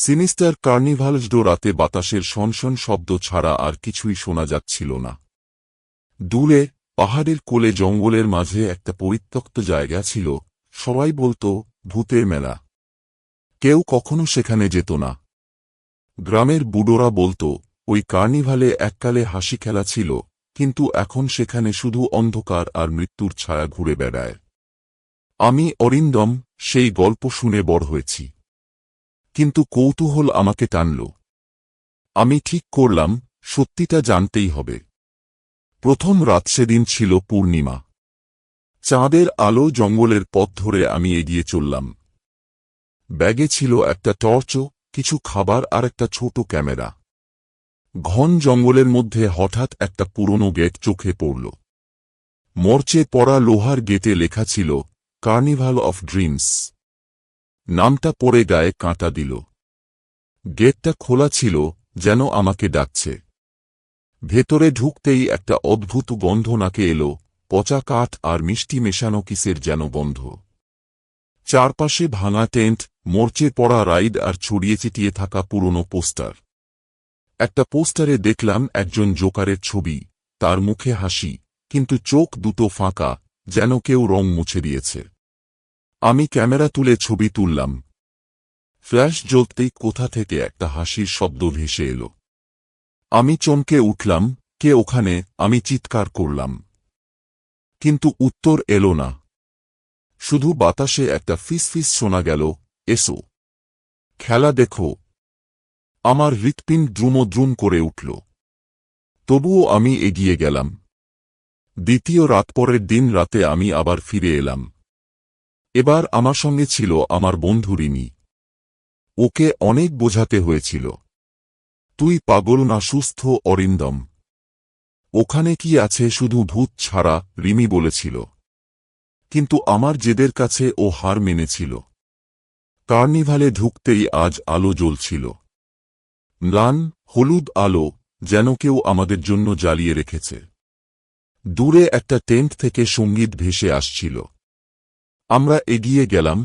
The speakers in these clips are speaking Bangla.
সিনিস্টার কার্নিভালসডো রাতে বাতাসের সনসন শব্দ ছাড়া আর কিছুই শোনা যাচ্ছিল না। দূরে, পাহাড়ের কোলে জঙ্গলের মাঝে একটা পরিত্যক্ত জায়গা ছিল, সবাই বলতো, ভূতের মেলা। কেউ কখনো সেখানে যেত না। গ্রামের বুড়োরা বলতো, ওই কার্নিভালে এককালে হাসি খেলা ছিল, কিন্তু এখন সেখানে শুধু অন্ধকার আর মৃত্যুর ছায়া ঘুরে বেড়ায়। আমি অরিন্দম, সেই গল্প শুনে বড় হয়েছি। কিন্তু কৌতূহল আমাকে টানল। আমি ঠিক করলাম, সত্যিটা জানতেই হবে। প্রথম রাত সেদিন ছিল পূর্ণিমা। চাঁদের আলো জঙ্গলের পথ ধরে আমি এগিয়ে চললাম। ব্যাগে ছিল একটা টর্চ, কিছু খাবার আর একটা ছোট ক্যামেরা। ঘন জঙ্গলের মধ্যে হঠাৎ একটা পুরনো গেট চোখে পড়ল। মর্চে পড়া লোহার গেটে লেখা ছিল, কার্নিভাল অফ ড্রিমস। নামটা পড়ে গায়ে কাঁটা দিল। গেটটা খোলা ছিল, যেন আমাকে ডাকছে। ভেতরে ঢুকতেই একটা অদ্ভুত গন্ধ নাকে এলো, পচা কাঠ আর মিষ্টি মেশানো কিসের যেন গন্ধ। চারপাশে ভাঙা টেন্ট, মরচে পড়া রাইড আর ছড়িয়ে ছিটিয়ে থাকা পুরনো পোস্টার। একটা পোস্টারে দেখলাম একজন জোকারের ছবি, তার মুখে হাসি, কিন্তু চোখ দুটো ফাঁকা, যেন কেউ রং মুছে দিয়েছে। আমি ক্যামেরা তুলে ছবি তুললাম। ফ্ল্যাশ জ্বলতেই কোথা থেকে একটা হাসির শব্দ ভেসে এলো। আমি চমকে উঠলাম, কে ওখানে? আমি চিৎকার করলাম। কিন্তু উত্তর এলো না। শুধু বাতাসে একটা ফিসফিস শোনা গেল, এসো। খেলা দেখো। আমার হৃৎপিণ্ড দ্রুমদ্রুম করে উঠল। তবুও আমি এগিয়ে গেলাম। দ্বিতীয় রাত পরের দিন রাতে আমি আবার ফিরে এলাম। এবার আমার সঙ্গে ছিল আমার বন্ধু রিমি। ওকে অনেক বোঝাতে হয়েছিল। তুই পাগল না সুস্থ অরিন্দম। ওখানে কি আছে শুধু ভূত ছাড়া, রিমি বলেছিল। কিন্তু আমার জেদের কাছে ও হার মেনেছিল। কার্নিভালে ঢুকতেই আজ আলো জ্বলছিল। ম্লান, হলুদ আলো যেন কেউ আমাদের জন্য জ্বালিয়ে রেখেছে। দূরে একটা টেন্ট থেকে সংগীত ভেসে আসছিল। আমরা এগিয়ে গেলাম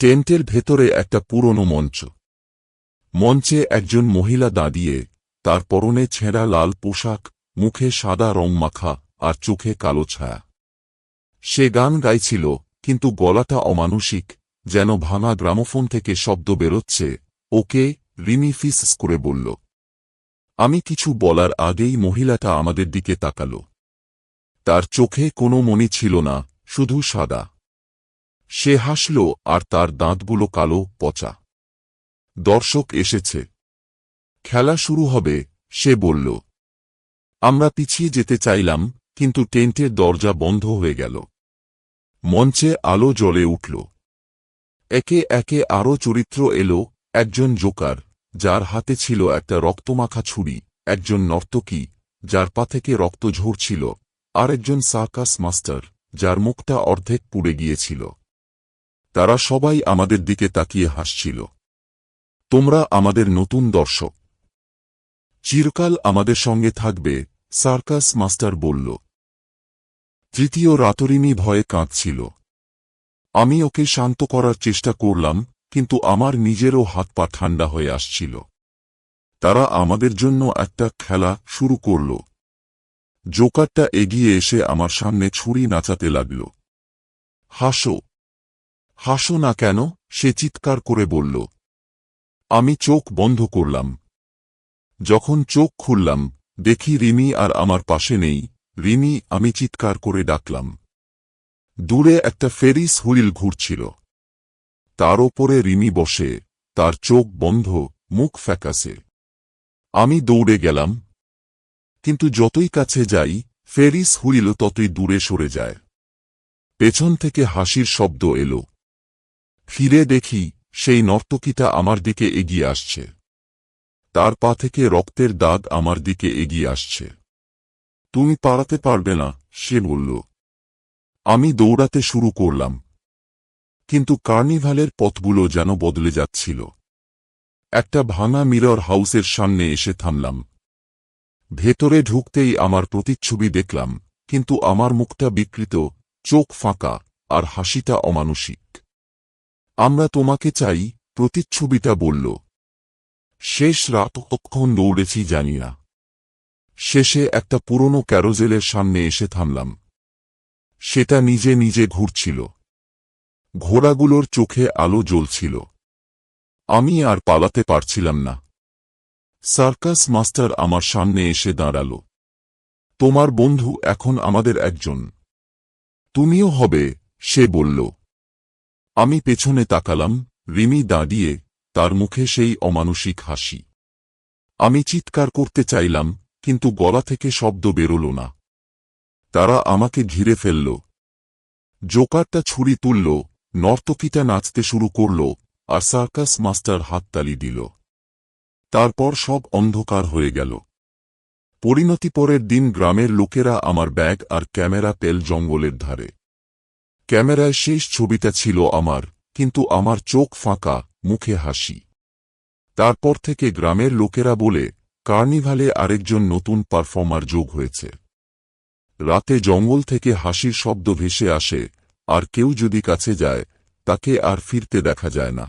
টেন্টের ভেতরে একটা পুরনো মঞ্চ। মঞ্চে একজন মহিলা দাঁড়িয়ে, তার পরনে ছেঁড়া লাল পোশাক, মুখে সাদা রং মাখা আর চোখে কালো ছায়া। সে গান গাইছিল, কিন্তু গলাটা অমানসিক, যেন ভাঙা গ্রামোফোন থেকে শব্দ বেরোচ্ছে, ওকে রিমি ফিস করে বলল, আমি কিছু বলার আগেই মহিলাটা আমাদের দিকে তাকাল। তার চোখে কোনো মনি ছিল না, শুধু সাদা। সে হাসল আর তার দাঁতগুলো কালো, পচা। দর্শক এসেছে। খেলা শুরু হবে, সে বলল, আমরা পিছিয়ে যেতে চাইলাম, কিন্তু টেন্টের দরজা বন্ধ হয়ে গেল। মঞ্চে আলো জ্বলে উঠল। একে একে আরও চরিত্র এলো, একজন জোকার, যার হাতে ছিল একটা রক্তমাখা ছুরি, একজন নর্তকী, যার পা থেকে রক্ত ঝরছিল, আরেকজন সার্কাস মাস্টার, যার মুখটা অর্ধেক পুড়ে গিয়েছিল। তারা সবাই আমাদের দিকে তাকিয়ে হাসছিল। তোমরা আমাদের নতুন দর্শক। চিরকাল আমাদের সঙ্গে থাকবে, সার্কাস মাস্টার বলল। তৃতীয় রাতরিনী ভয়ে কাঁদছিল। আমি ওকে শান্ত করার চেষ্টা করলাম, কিন্তু আমার নিজেরও হাত পা ঠান্ডা হয়ে আসছিল। তারা আমাদের জন্য একটা খেলা শুরু করল। জোকারটা এগিয়ে এসে আমার সামনে ছুরি নাচাতে লাগল। হাসো। হাসো না কেন, সে চিৎকার করে বলল। আমি চোখ বন্ধ করলাম। যখন চোখ খুললাম, দেখি রিমি আর আমার পাশে নেই। রিমি, আমি চিৎকার করে ডাকলাম। দূরে একটা ফেরিস হুইল ঘুরছিল। তার ওপরে রিমি বসে, তার চোখ বন্ধ, মুখ ফ্যাকাসে। আমি দৌড়ে গেলাম। কিন্তু যতই কাছে যাই, ফেরিস হুইল ততই দূরে সরে যায়। পেছন থেকে হাসির শব্দ এলো। ফিরে দেখি, সেই নর্তকীটা আমার দিকে এগিয়ে আসছে। তার পা থেকে রক্তের দাগ আমার দিকে এগিয়ে আসছে। তুমি পাড়াতে পারবে না, সে বলল। আমি দৌড়াতে শুরু করলাম। কিন্তু কার্নিভালের পথগুলো যেন বদলে যাচ্ছিল। একটা ভাঙা মিরর হাউসের সামনে এসে থামলাম। ভেতরে ঢুকতেই আমার প্রতিচ্ছবি দেখলাম, কিন্তু আমার মুখটা বিকৃত, চোখ ফাঁকা, আর হাসিটা অমানসিক। আমরা তোমাকে চাই, প্রতিচ্ছবিটা বলল। শেষ রাত কখন দৌড়েছি জানি না। শেষে একটা পুরনো ক্যারোজেলের সামনে এসে থামলাম। সেটা নিজে নিজে ঘুরছিল। ঘোড়াগুলোর চোখে আলো জ্বলছিল। আমি আর পালাতে পারছিলাম না। সার্কাস মাস্টার আমার সামনে এসে দাঁড়াল। তোমার বন্ধু এখন আমাদের একজন। তুমিও হবে, সে বলল। আমি পেছনে তাকালাম, রিমি দাঁড়িয়ে, তার মুখে সেই অমানসিক হাসি। আমি চিৎকার করতে চাইলাম, কিন্তু গলা থেকে শব্দ বেরোল না। তারা আমাকে ঘিরে ফেলল। জোকারটা ছুরি তুলল, নর্তকীটা নাচতে শুরু করল, আর সার্কাস মাস্টার হাততালি দিল। তারপর সব অন্ধকার হয়ে গেল। পরিণতি পরের দিন গ্রামের লোকেরা আমার ব্যাগ আর ক্যামেরা পেল জঙ্গলের ধারে। ক্যামেরায় শেষ ছবিটা ছিল আমার, কিন্তু আমার চোখ ফাঁকা, মুখে হাসি। তারপর থেকে গ্রামের লোকেরা বলে, কার্নিভালে আরেকজন নতুন পারফর্মার যোগ হয়েছে। রাতে জঙ্গল থেকে হাসির শব্দ ভেসে আসে, আর কেউ যদি কাছে যায়, তাকে আর ফিরতে দেখা যায় না।